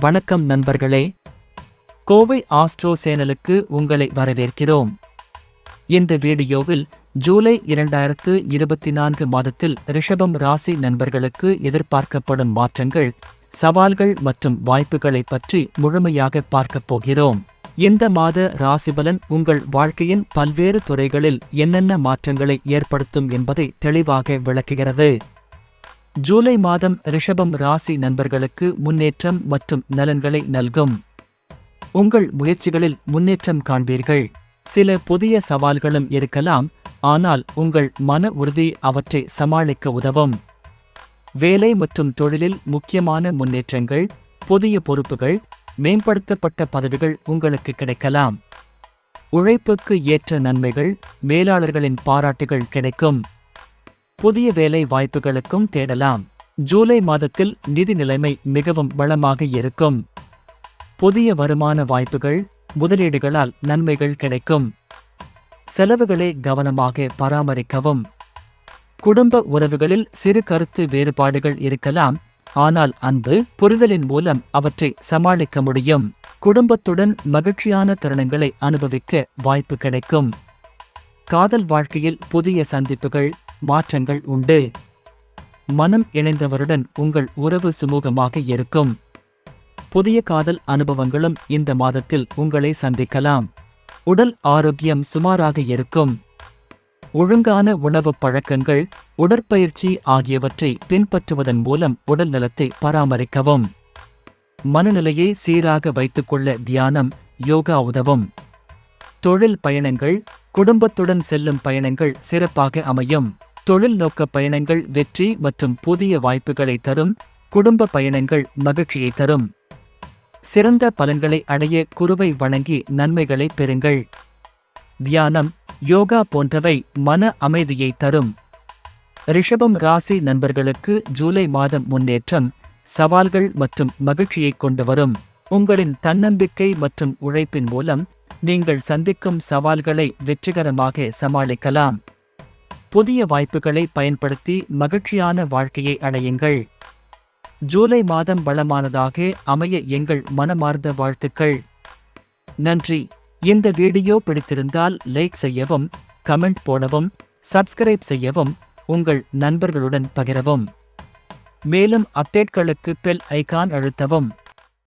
வணக்கம் நண்பர்களே. கோவை ஆஸ்ட்ரோ சேனலுக்கு உங்களை வரவேற்கிறோம். இந்த வீடியோவில் ஜூலை இரண்டாயிரத்து இருபத்தி நான்கு மாதத்தில் ரிஷபம் ராசி நண்பர்களுக்கு எதிர்பார்க்கப்படும் மாற்றங்கள் சவால்கள் மற்றும் வாய்ப்புகளை பற்றி முழுமையாக பார்க்கப் போகிறோம். இந்த மாத ராசிபலன் உங்கள் வாழ்க்கையின் பல்வேறு துறைகளில் என்னென்ன மாற்றங்களை ஏற்படுத்தும் என்பதை தெளிவாக விளக்குகிறது. ஜூலை மாதம் ரிஷபம் ராசி நண்பர்களுக்கு முன்னேற்றம் மற்றும் நலன்களை நல்கும். உங்கள் முயற்சிகளில் முன்னேற்றம் காண்பீர்கள். சில புதிய சவால்களும் இருக்கலாம் ஆனால் உங்கள் மன உறுதி அவற்றை சமாளிக்க உதவும். வேலை மற்றும் தொழிலில் முக்கியமான முன்னேற்றங்கள் புதிய பொறுப்புகள் மேம்படுத்தப்பட்ட பதவிகள் உங்களுக்கு கிடைக்கலாம். உழைப்புக்கு ஏற்ற நன்மைகள் மேலாளர்களின் பாராட்டுகள் கிடைக்கும். புதிய வேலை வாய்ப்புகளுக்கும் தேடலாம். ஜூலை மாதத்தில் நிதி நிலைமை மிகவும் வளமாக இருக்கும். புதிய வருமான வாய்ப்புகள் முதலீடுகளால் நன்மைகள் கிடைக்கும். செலவுகளை கவனமாக பராமரிக்கவும். குடும்ப உறவுகளில் சிறு கருத்து வேறுபாடுகள் இருக்கலாம். ஆனால் அன்பு புரிதலின் மூலம் அவற்றை சமாளிக்க முடியும். குடும்பத்துடன் மகிழ்ச்சியான தருணங்களை அனுபவிக்க வாய்ப்பு கிடைக்கும். காதல் வாழ்க்கையில் புதிய சந்திப்புகள் மாற்றங்கள் உண்டு. மனம் இணைந்தவருடன் உங்கள் உறவு சுமூகமாக இருக்கும். புதிய காதல் அனுபவங்களும் இந்த மாதத்தில் உங்களை சந்திக்கலாம். உடல் ஆரோக்கியம் சுமாராக இருக்கும். ஒழுங்கான உணவுப் பழக்கங்கள் உடற்பயிற்சி ஆகியவற்றை பின்பற்றுவதன் மூலம் உடல் நலத்தை பராமரிக்கவும். மனநிலையை சீராக வைத்துக்கொள்ள தியானம் யோகா உதவும். தொழில் பயணங்கள் குடும்பத்துடன் செல்லும் பயணங்கள் சிறப்பாக அமையும். தொழில்நோக்க பயணங்கள் வெற்றி மற்றும் புதிய வாய்ப்புகளை தரும் குடும்ப பயணங்கள் மகிழ்ச்சியை தரும். சிறந்த பலன்களை அடைய குருவை வணங்கி நன்மைகளை பெறுங்கள். தியானம் யோகா போன்றவை மன அமைதியை தரும். ரிஷபம் ராசி நண்பர்களுக்கு ஜூலை மாதம் முன்னேற்றம் சவால்கள் மற்றும் மகிழ்ச்சியை கொண்டு வரும். உங்களின் தன்னம்பிக்கை மற்றும் உழைப்பின் மூலம் நீங்கள் சந்திக்கும் சவால்களை வெற்றிகரமாக சமாளிக்கலாம். புதிய வாய்ப்புகளை பயன்படுத்தி மகிழ்ச்சியான வாழ்க்கையை அடையுங்கள். ஜூலை மாதம் வளமானதாக அமைய எங்கள் மனமார்ந்த வாழ்த்துக்கள். நன்றி. இந்த வீடியோ பிடித்திருந்தால் லைக் செய்யவும் கமெண்ட் போடவும் சப்ஸ்கிரைப் செய்யவும் உங்கள் நண்பர்களுடன் பகிரவும். மேலும் அப்டேட்களுக்கு பெல் ஐகான் அழுத்தவும்.